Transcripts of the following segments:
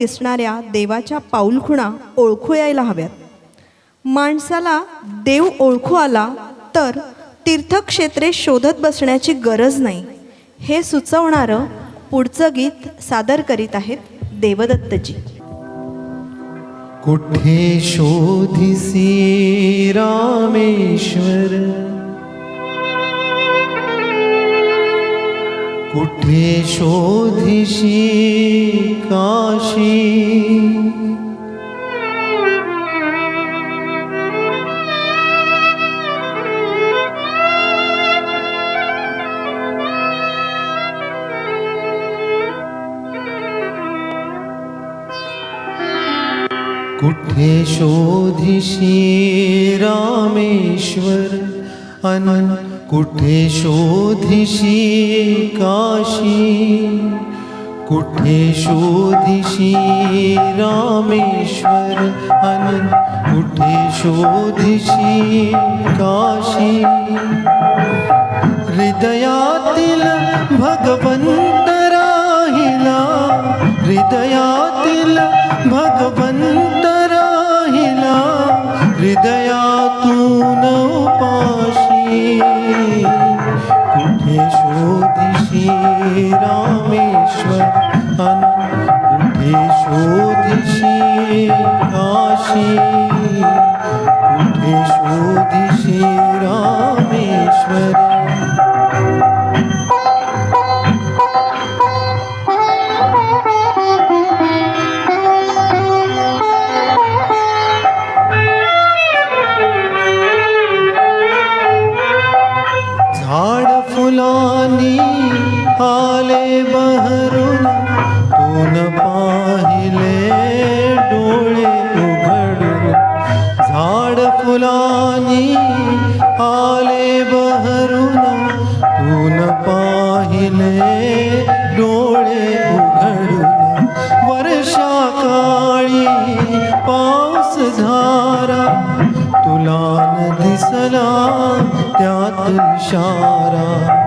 दिसणाऱ्या देवाच्या पाऊलखुणा ओळखू यायला हव्यात. माणसाला देव ओळखू आला तर तीर्थक्षेत्रे शोधत बसण्याची गरज नाही. हे सुचवणारं पुढचं गीत सादर करीत आहेत देवदत्तजी. कुठे शोधिसी रामेश्वर? कुठे शोधिशी काशी कुठे शोधिशी रामेश्वर अन कुठे शोधिशी काशी? कुठे शोधिशी रामेश्वर अन कुठे शोधिशी काशी? हृदयातील भगवंत राहिला, हृदयातील भगवंत রামেশ্বর কুঠে শোধিষি কাশী। কুঠে শোধিষি রামেশ্বর। पाणी आले बहरून तून पाहिले डोळे उघडून. वर्षा काळी पाऊस झारा तुला न दिसला त्यात इशारा.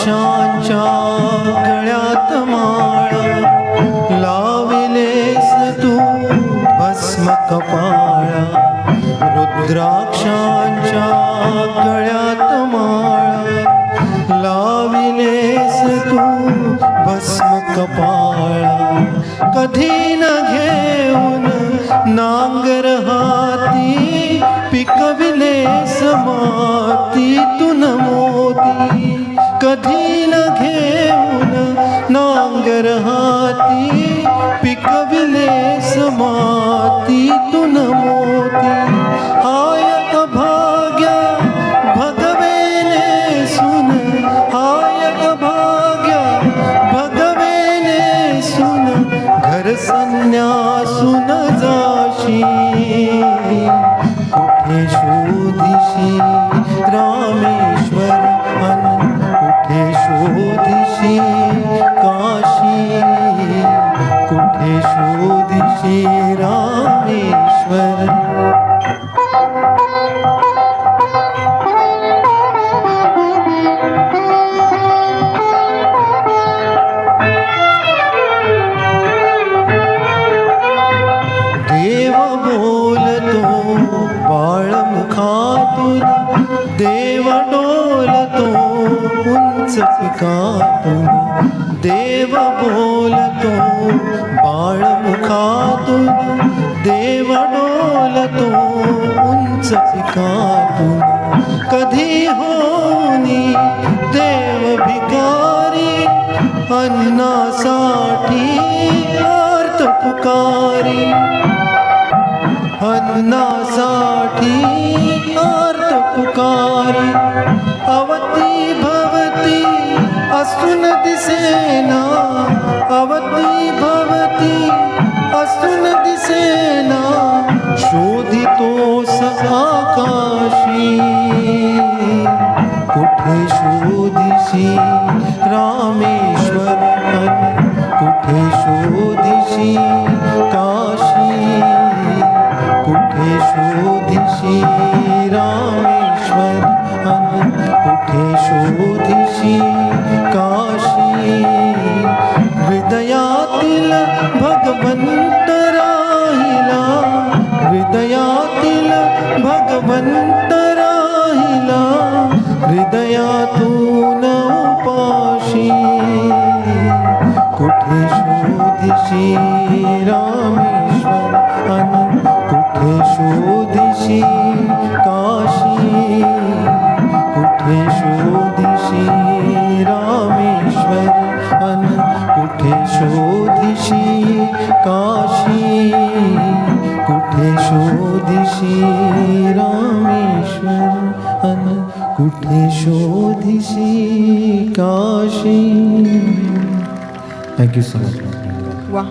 रुद्राक्षांच्या गळ्यात माळ लाविलेस तू भस्म कपाळा रुद्राक्षांच्या गळ्यात माळ लाविलेस तू भस्म कपाळा कधी न घेऊन नांगर हाती पिकविलेस मातीतून मोती कधी न घेऊन नांगर हाती पिकविलेस मातीतून मोती हाय अभाग्या भगवेने सुन. हाय अभाग्या भगवेने सुन. घर संन्यासून जाशी कुठे शोधिशी সুদিশিরা पिकातून देव बोलतो बाळमुखातून देव डोलतो उंच पिकातून कधी होनी देव भिकारी अन्नासाठी आर्त पुकारी। अन्नासाठी आर्त पुकारी भवती असून दिसेना, अवती भवती। असून दिसेना शोधितोस आकाशी। कुठे शोधिशी रामेश्वर कुठे शोधिशी काशी? कुठे शोधिशी শয়াতুন পাশি কুঠে সুদিশি রামেশ্বর আনন্দ, কুঠে সুদিশি কাশী কুঠে সুদিশি রামেশ্বর আনন্দ, কুঠে সুদিশি কাশী কুঠে সুদিশি রামেশ্বর আনন্দ। कुठे शोधिशी Kashi. Thank you so much वा